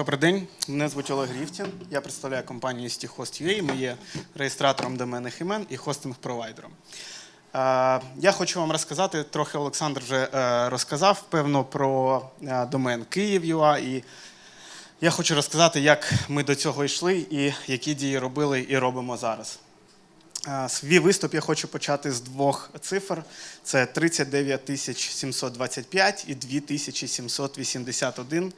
Добрий день, мене звуть Олег Рівтін. Я представляю компанію STHost.ua. Ми є реєстратором доменних імен і хостинг-провайдером. Я хочу вам розказати, трохи Олександр вже е, розказав, певно, про е, домен Київ.ua. І я хочу розказати, як ми до цього йшли і які дії робили і робимо зараз. Свій виступ я хочу почати з двох цифр: це 39 725 і 2781.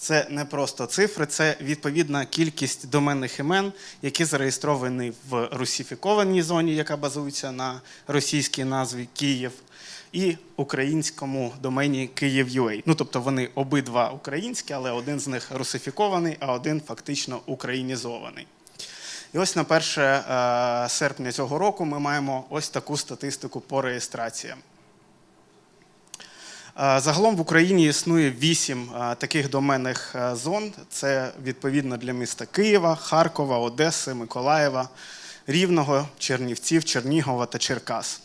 Це не просто цифри, це відповідна кількість доменних імен, які зареєстровані в русифікованій зоні, яка базується на російській назві Київ, і українському домені Київ.ua. Ну тобто вони обидва українські, але один з них русифікований, а один фактично українізований. І ось на 1 е, серпня цього року ми маємо ось таку статистику по реєстраціям. Загалом в Україні існує вісім таких доменних зон. Це відповідно для міста Києва, Харкова, Одеси, Миколаєва, Рівного, Чернівців, Чернігова та Черкас.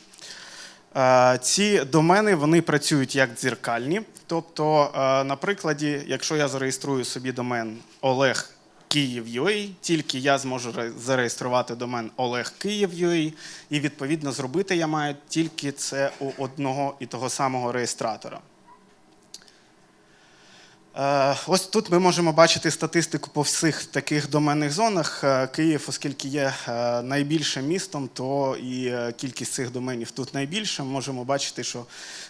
Ці домени вони працюють як дзеркальні. Тобто, на прикладі, якщо я зареєструю собі домен Олег Київ.ua, тільки я зможу зареєструвати домен Олег Київ.ua, і відповідно зробити я маю тільки це у одного і того самого реєстратора. Е, Ось тут ми можемо бачити статистику по всіх таких доменних зонах. Е, Київ, оскільки є е, найбільшим містом, то і кількість цих доменів тут найбільша. Можемо бачити, що,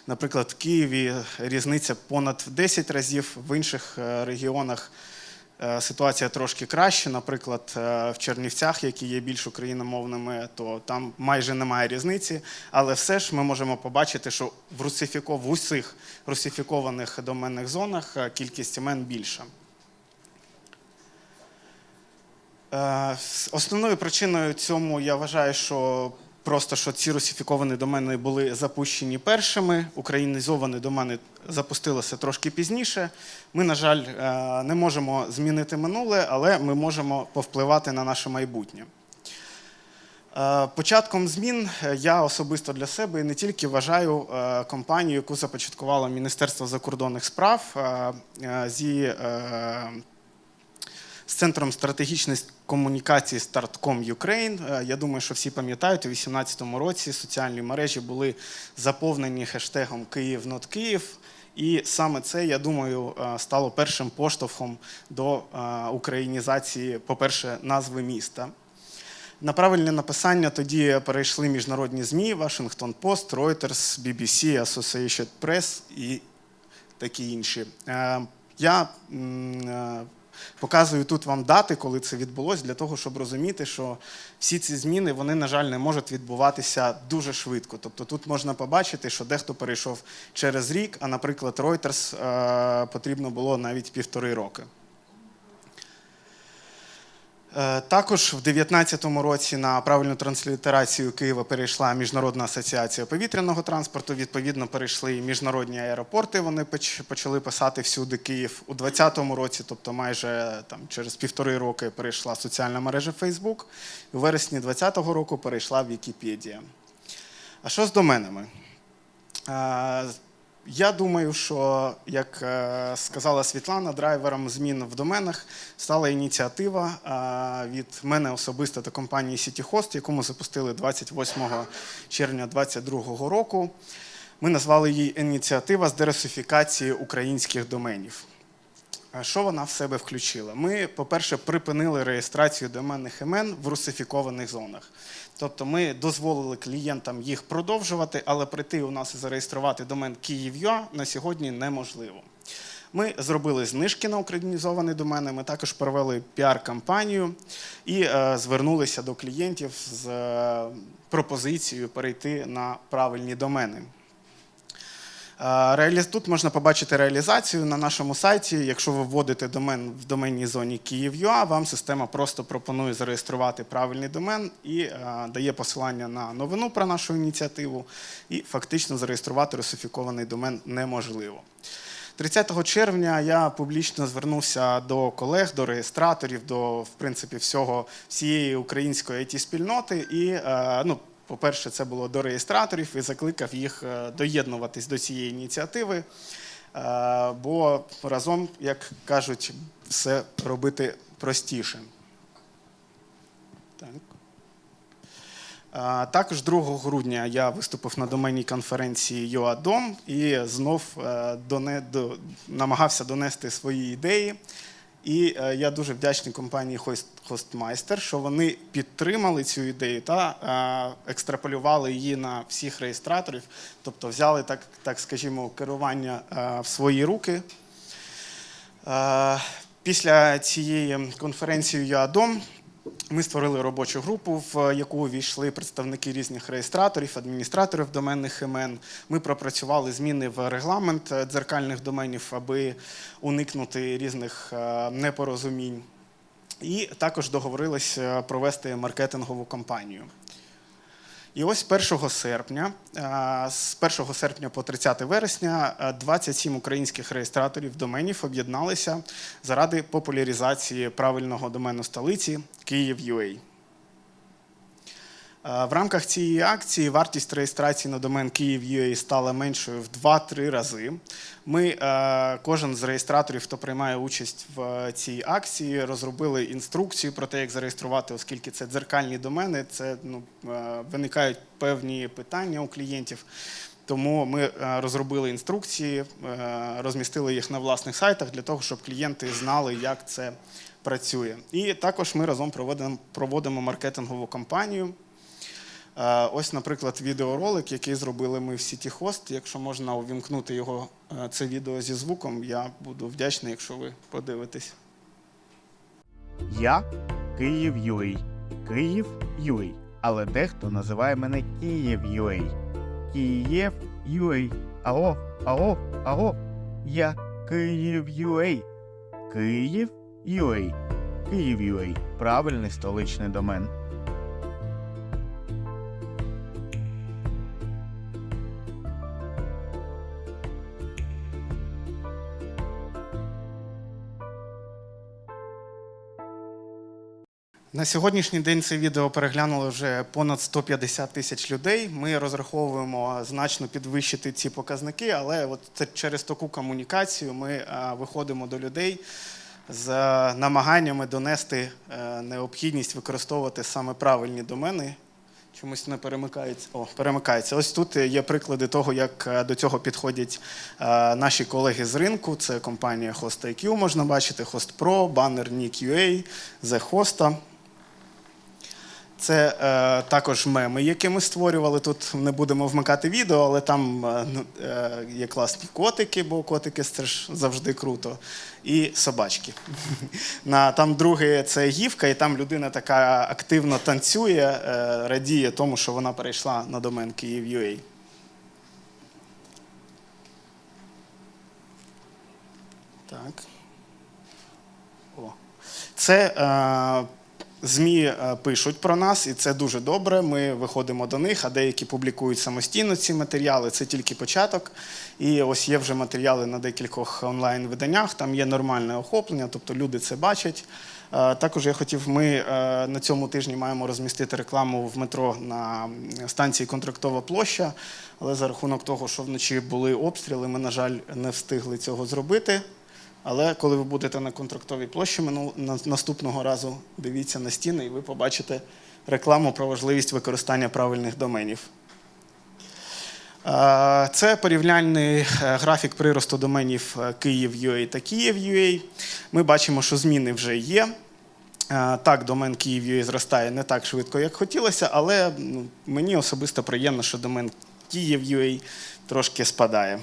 наприклад, в Києві різниця понад 10 разів, в інших регіонах ситуація трошки краще. Наприклад, е, в Чернівцях, які є більш україномовними, то там майже немає різниці. Але все ж ми можемо побачити, що в русифіко в усіх русифікованих доменних зонах е, кількість імен більша. Е, Основною причиною цьому я вважаю, що просто що ці русифіковані домени були запущені першими, українізовані домени запустилися трошки пізніше. Ми, на жаль, е, не можемо змінити минуле, але ми можемо повпливати на наше майбутнє. Е, Початком змін е, я особисто для себе не тільки вважаю компанію, яку започаткувало Міністерство закордонних справ зі з центром стратегічної комунікації Ukraine. Е, Я думаю, що всі пам'ятають, у 2018 році соціальні мережі були заповнені хештегом Київ not Київ. І саме це, я думаю, е, стало першим поштовхом до е, українізації, по-перше, назви міста. На правильне написання тоді перейшли міжнародні ЗМІ: Washington Post, Reuters, BBC, Associated Press і такі інші. Е, Я показую тут вам дати, коли це відбулося, для того, щоб розуміти, що всі ці зміни, вони, на жаль, не можуть відбуватися дуже швидко. Тобто тут можна побачити, що дехто перейшов через рік, а, наприклад, Reuters е, потрібно було навіть півтори роки. Е, Також в 2019 році на правильну транслітерацію Києва перейшла Міжнародна асоціація повітряного транспорту. Відповідно, перейшли і міжнародні аеропорти. Вони почали писати всюди Київ у 2020 році, тобто майже там через півтори роки перейшла соціальна мережа Facebook. У вересні 2020 року перейшла Вікіпедія. А що з доменами? Я думаю, що, як е, сказала Світлана, драйвером змін в доменах стала ініціатива е, від мене особисто та компанії CityHost, яку ми запустили 28 червня 2022 року. Ми назвали її ініціатива з дересифікації українських доменів. А Що вона в себе включила? Ми, по-перше, припинили реєстрацію доменних імен в русифікованих зонах. Тобто ми дозволили клієнтам їх продовжувати, але прийти у нас і зареєструвати домен Київ.ua на сьогодні неможливо. Ми зробили знижки на українізовані домени, ми також провели піар-кампанію і е, звернулися до клієнтів з е, пропозицією перейти на правильні домени. Е, реалі- Тут можна побачити реалізацію на нашому сайті. Якщо ви вводите домен в доменній зоні Київ.ua, вам система просто пропонує зареєструвати правильний домен і е, дає посилання на новину про нашу ініціативу. І фактично зареєструвати русифікований домен неможливо. 30 червня я публічно звернувся до колег, до реєстраторів, до в принципі всього всієї української it спільноти і е, ну. По-перше, це було до реєстраторів і закликав їх е, доєднуватись до цієї ініціативи. Е, Бо разом, як кажуть, все робити простіше. Так. Також 2 грудня я виступив на доменній конференції ЮАДОМ і знов е, доне, до, намагався донести свої ідеї. І е, я дуже вдячний компанії Хостмайстер, що вони підтримали цю ідею та е, екстраполювали її на всіх реєстраторів, тобто взяли так, так скажімо, керування е, в свої руки. Після цієї конференції ЮАДОМ ми створили робочу групу, в яку увійшли представники різних реєстраторів, адміністраторів доменних імен. Ми пропрацювали зміни в регламент е, дзеркальних доменів, аби уникнути різних е, непорозумінь. І також договорились е, провести маркетингову кампанію. І ось 1 серпня, е, з 1 серпня по 30 вересня, е, 27 українських реєстраторів доменів об'єдналися заради популяризації правильного домену столиці Київ.UA. Е, В рамках цієї акції вартість реєстрації на домен Київ.UA стала меншою в 2-3 рази. Ми, е, кожен з реєстраторів, хто приймає участь в цій акції, розробили інструкцію про те, як зареєструвати, оскільки це дзеркальні домени, це ну, е, виникають певні питання у клієнтів. Тому ми е, розробили інструкції, е, розмістили їх на власних сайтах для того, щоб клієнти знали, як це працює. І також ми разом проводимо маркетингову кампанію. Е, Ось, наприклад, відеоролик, який зробили ми в Cityhost. Якщо можна увімкнути його, е, це відео зі звуком, я буду вдячний, якщо ви подивитесь. Я Київ UA. Київ UA. Але дехто називає мене Київ UA. Київ UA. Аго, аго, аго. Я Київ UA. Київ UA. Київ UA. Правильний столичний домен. На сьогоднішній день це відео переглянули вже понад 150 тисяч людей. Ми розраховуємо значно підвищити ці показники, але от це через таку комунікацію ми е, виходимо до людей з намаганнями донести е, необхідність використовувати саме правильні домени. Чомусь не перемикається. О, перемикається. Ось тут є приклади того, як е, до цього підходять е, наші колеги з ринку. Це компанія HostIQ, можна бачити, HostPro, банер NickUA, The Hosta. Це е, також меми, які ми створювали. Тут не будемо вмикати відео, але там е, ну, е, є класні котики, бо котики це ж завжди круто. І собачки. На, там друге це гівка, і там людина така активно танцює, е, радіє тому, що вона перейшла на домен Київ.UA. Так. О. Це е, ЗМІ е, пишуть про нас, і це дуже добре. Ми виходимо до них, а деякі публікують самостійно ці матеріали. Це тільки початок. І ось є вже матеріали на декількох онлайн-виданнях. Там є нормальне охоплення, тобто люди це бачать. Е, Також я хотів, ми е, на цьому тижні маємо розмістити рекламу в метро на станції Контрактова площа. Але за рахунок того, що вночі були обстріли, ми, на жаль, не встигли цього зробити. Але коли ви будете на контрактовій площі на- наступного разу, дивіться на стіни, і ви побачите рекламу про важливість використання правильних доменів. Це порівняльний е, графік приросту доменів е, Київ.UA та Київ.UA. Ми бачимо, що зміни вже є. Е, Так, домен Київ.UA зростає не так швидко, як хотілося, але ну, мені особисто приємно, що домен Київ.UA трошки спадає.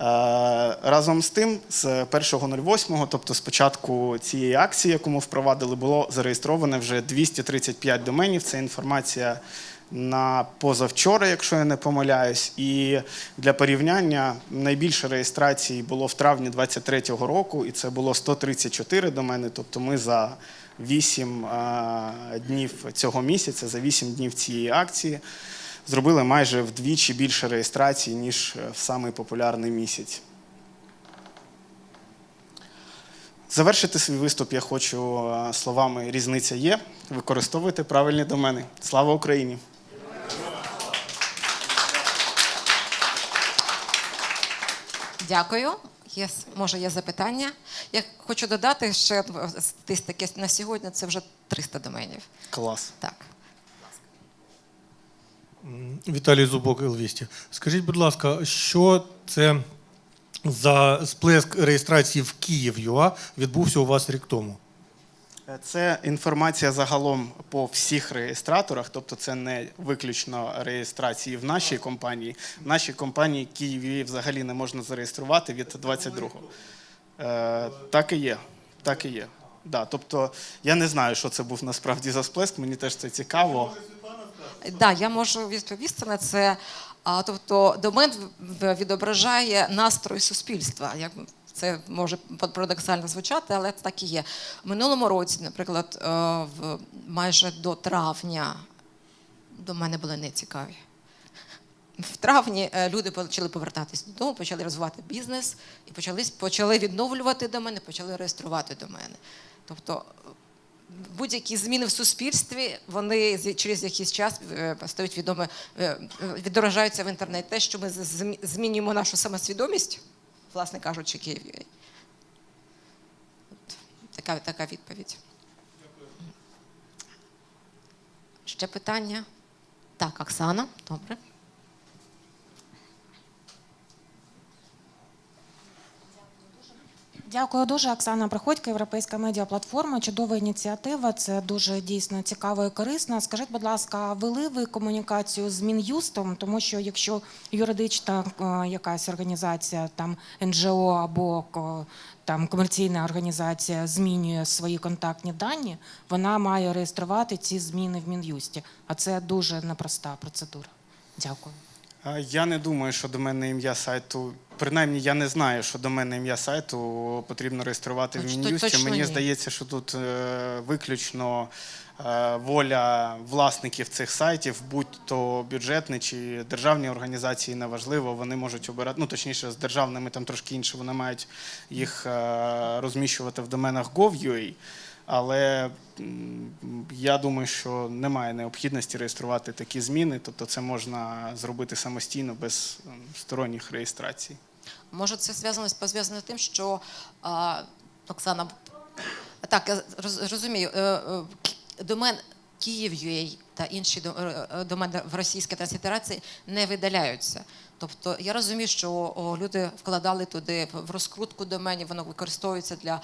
Е, Разом з тим, з 1.08, тобто з початку цієї акції, яку ми впровадили, було зареєстровано вже 235 доменів. Це інформація на позавчора, якщо я не помиляюсь. І для порівняння найбільше реєстрацій було в травні 2023 року, і це було 134 домени. Тобто ми за 8 е, днів цього місяця, за 8 днів цієї акції зробили майже вдвічі більше реєстрацій, ніж е, в самий популярний місяць. Завершити свій виступ я хочу е, словами різниця є. Використовуйте правильні домени. Слава Україні! Дякую. Є, може, є запитання. Я хочу додати ще е, статистики на сьогодні це вже 300 доменів. Клас. Так. Віталій Зубок, Елвісті. Скажіть, будь ласка, що це за сплеск реєстрації в Київ.ЮА відбувся у вас рік тому? Е, Це інформація загалом по всіх реєстраторах, тобто це не виключно реєстрації в нашій компанії. В нашій компанії Київ взагалі не можна зареєструвати від 22-го. Е, так і є. Так і є. Да, тобто я не знаю, що це був насправді за сплеск, мені теж це цікаво. Да, я можу відповісти на це. А, тобто домен відображає настрой суспільства. Як це може парадоксально звучати, але це так і є. Минулому році, наприклад, е, в майже до травня до мене були нецікаві. В травні е, люди почали повертатись додому, почали розвивати бізнес і почали, почали відновлювати домени, почали реєструвати домени. Тобто будь-які зміни в суспільстві, вони через якийсь час е, стають відомі, е, відображаються в інтернеті. Те, що ми змінюємо нашу самосвідомість, власне кажучи, Київ. Така, така відповідь. Ще питання? Так, Оксана, добре. Дякую дуже, Оксана Приходько, Європейська медіаплатформа. Чудова ініціатива. Це дуже дійсно цікаво і корисно. Скажіть, будь ласка, вели ви комунікацію з Мін'юстом? Тому що якщо юридична е, якась організація, там НЖО або там комерційна організація змінює свої контактні дані, вона має реєструвати ці зміни в Мін'юсті. А це дуже непроста процедура. Дякую. Я не думаю, що доменне ім'я сайту, принаймні я не знаю, що доменне ім'я сайту потрібно реєструвати в Мін'юсті. Мені ні. здається, що тут е, виключно е, воля власників цих сайтів, будь-то бюджетні чи державні організації, неважливо, вони можуть обирати, ну точніше, з державними там трошки інше, вони мають їх е, розміщувати в доменах gov.ua. Але я думаю, що немає необхідності реєструвати такі зміни, тобто це можна зробити самостійно без сторонніх реєстрацій. Може, це зв'язано пов'язано з тим, що а, Оксана. Так, я роз- розумію. е, е, Домен Київ.ua та інші до- е, е, в Російській Трансфедерації не видаляються. Тобто я розумію, що люди вкладали туди в- розкрутку доменів, воно використовується для,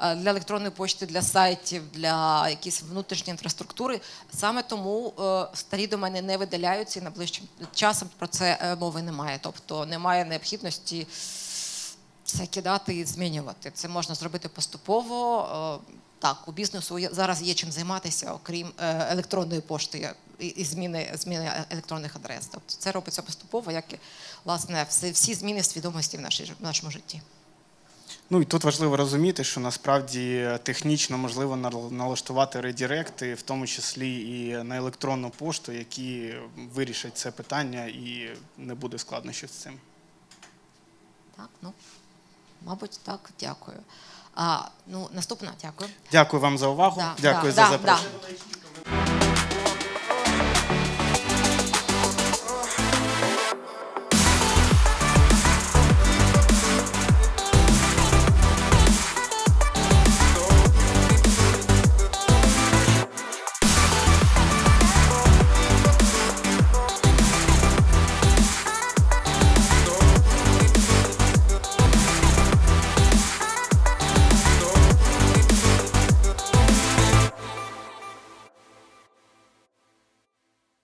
е, для електронної почти, для сайтів, для якоїсь внутрішньої інфраструктури. Саме тому е, старі домени не видаляються і найближчим часом про це е, мови немає. Тобто немає необхідності все кидати і змінювати. Це можна зробити поступово. Так, у бізнесу зараз є чим займатися, окрім електронної пошти і- зміни, зміни електронних адрес. Тобто це робиться поступово, як і власне всі, всі зміни свідомості в, нашій, в нашому житті. Ну і тут важливо розуміти, що насправді технічно можливо налаштувати редіректи, в тому числі і на електронну пошту, які вирішать це питання, і не буде складнощів з цим. Так, ну, мабуть, так, дякую. А, ну, наступна, дякую. Дякую вам за увагу. Да, Дякую да, за да, запрошення. да.